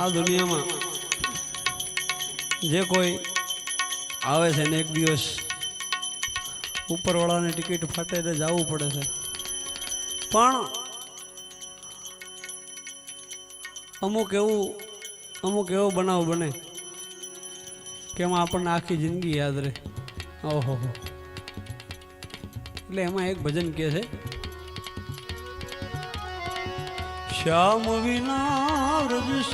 આ દુનિયામાં જે કોઈ આવે છે ને એક દિવસ, ઉપરવાળાની ટિકિટ ફાટે એટલે જવું પડે છે. પણ અમુક એવું, અમુક એવો બનાવ બને કે એમાં આપણને આખી જિંદગી યાદ રહે. ઓહો હો. એટલે એમાં એક ભજન કહે છે શ્યામ વિના વ્રજ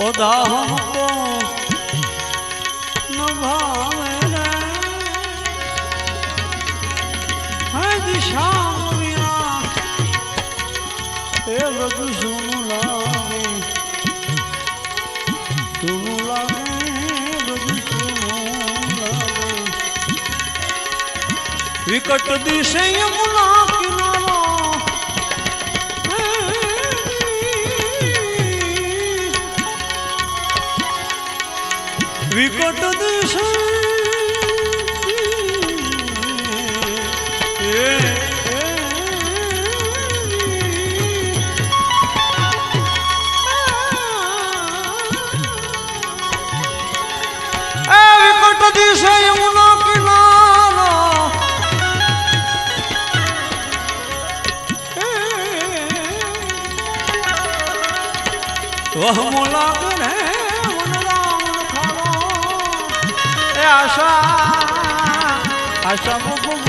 ઓદા હમકો ન ભાવે રે હે દિશા વિના એ વિકટ દિશે યમુના કિનારો વિકટ દિશે વિકટ દિશે આશા આશા મુકુ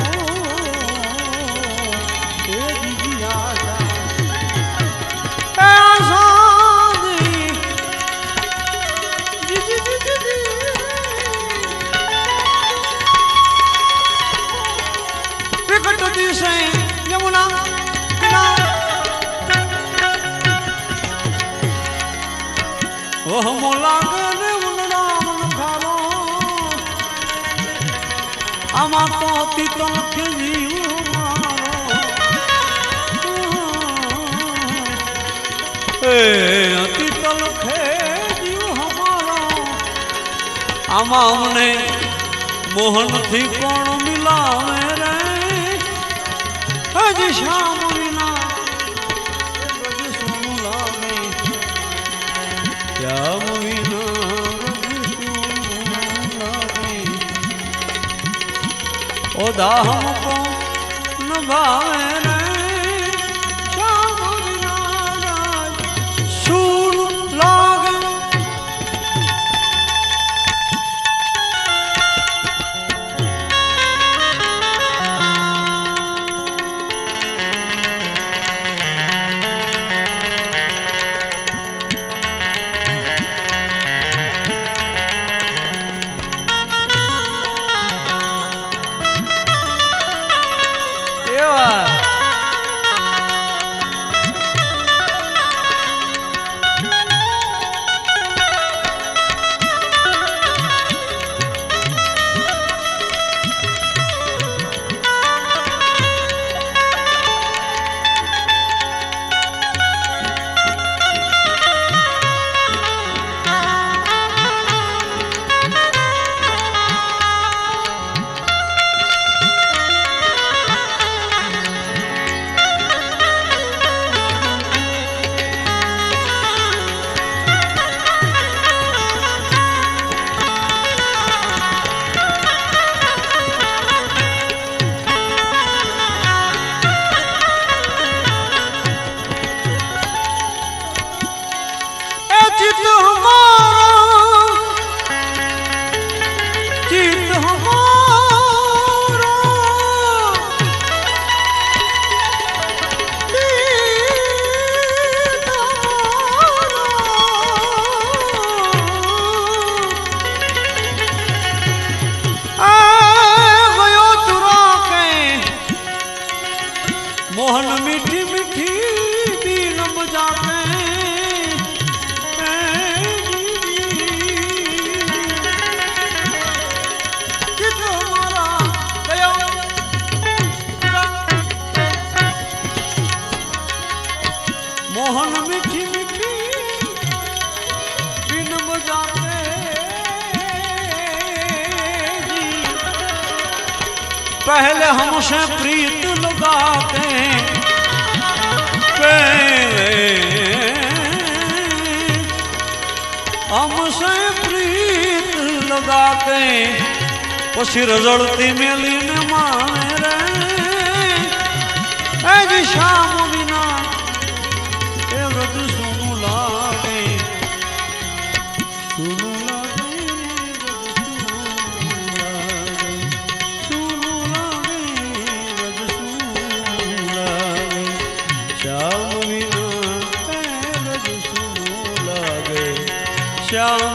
આમાં અમને મોહનથી કોણ મિલાવે રે? હજી શ્યામ વિના સોનું લાગે. શ્યામ વિના ઓ દાહમ કો ન ભાવે से प्रीत लगाते पे हमसे प्रीत लगाते પછી રઝળતી મેલીને મારે એ દિશામાં Hallelujah.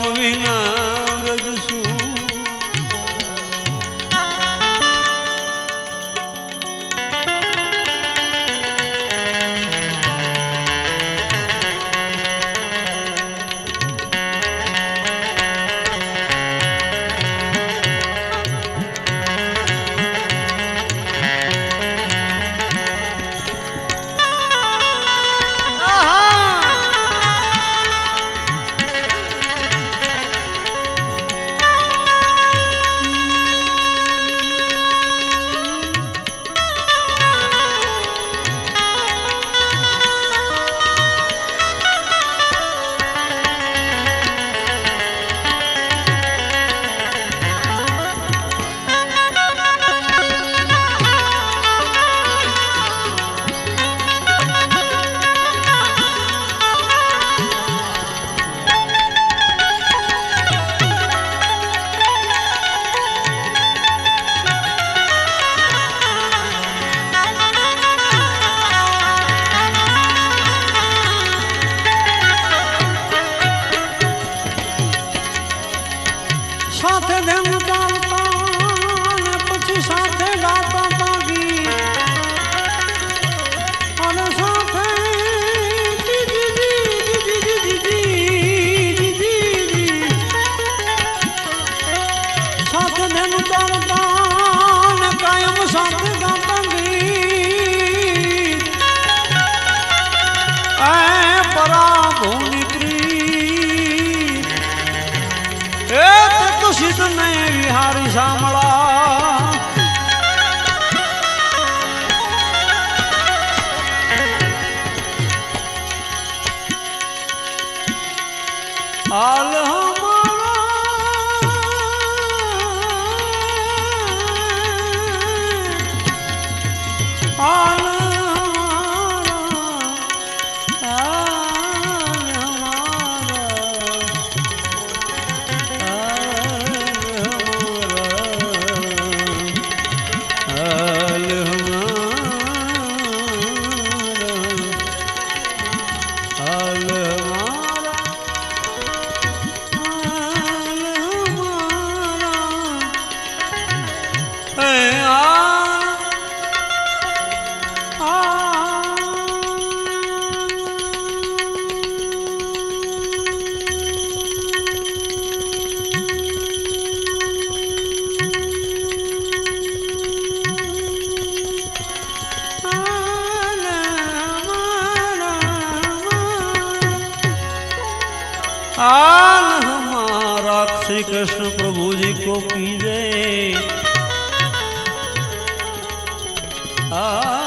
ಆ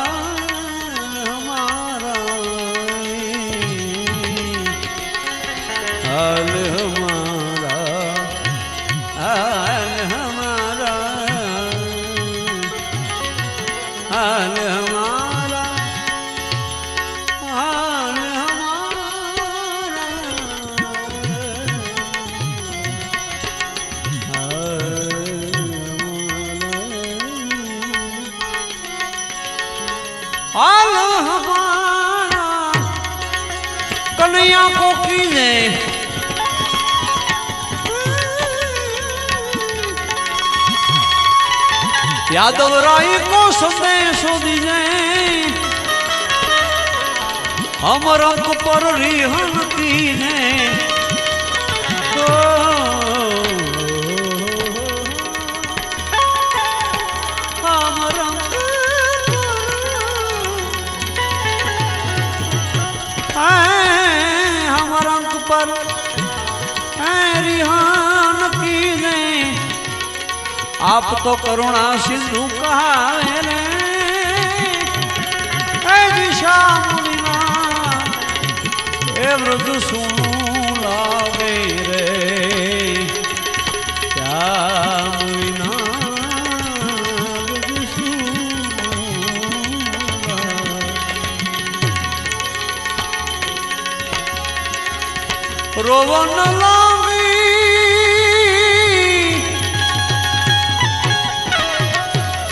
કોકીને યાદવ રાય કો સદે સોદી જાય અમર અંક પર રિહણ ને તો વિહાન की આપ आप तो करुणा सिंधु ને એ દિશા મુનિના એ વ્રજ સુનું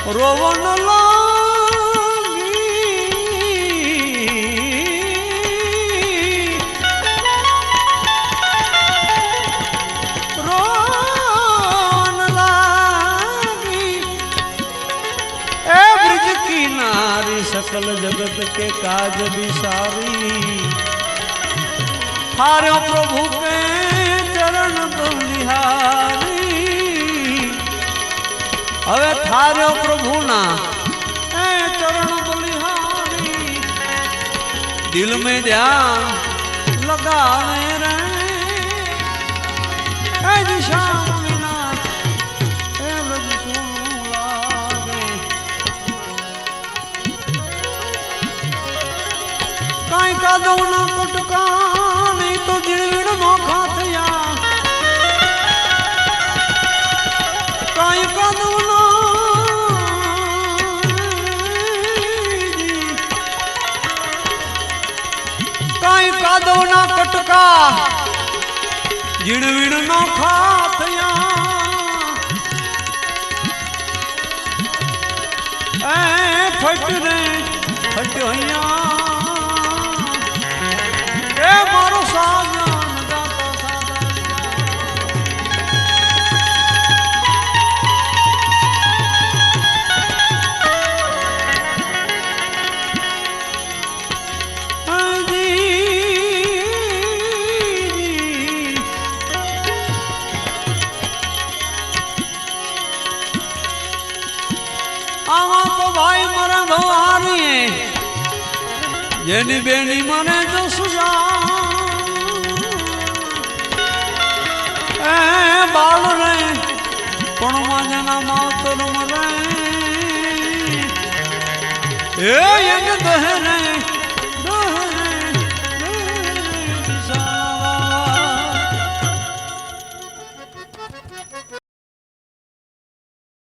રોવન લાગી રોવન લાગી એ બ્રિજ કિનારી प्रभु જગત હવે થાર્યો પ્રભુના. ચરણ બલિહારી દિલ में ધ્યાન લગાવે. કાદવ ના કટકા. જીણવીણ નો નોખા થયા એ ફટ રે ફટ્યો અહીંયા. બેની મને જો સુજા એ બાળ રે પણ માજના માતર મરે એ યંગ દહરે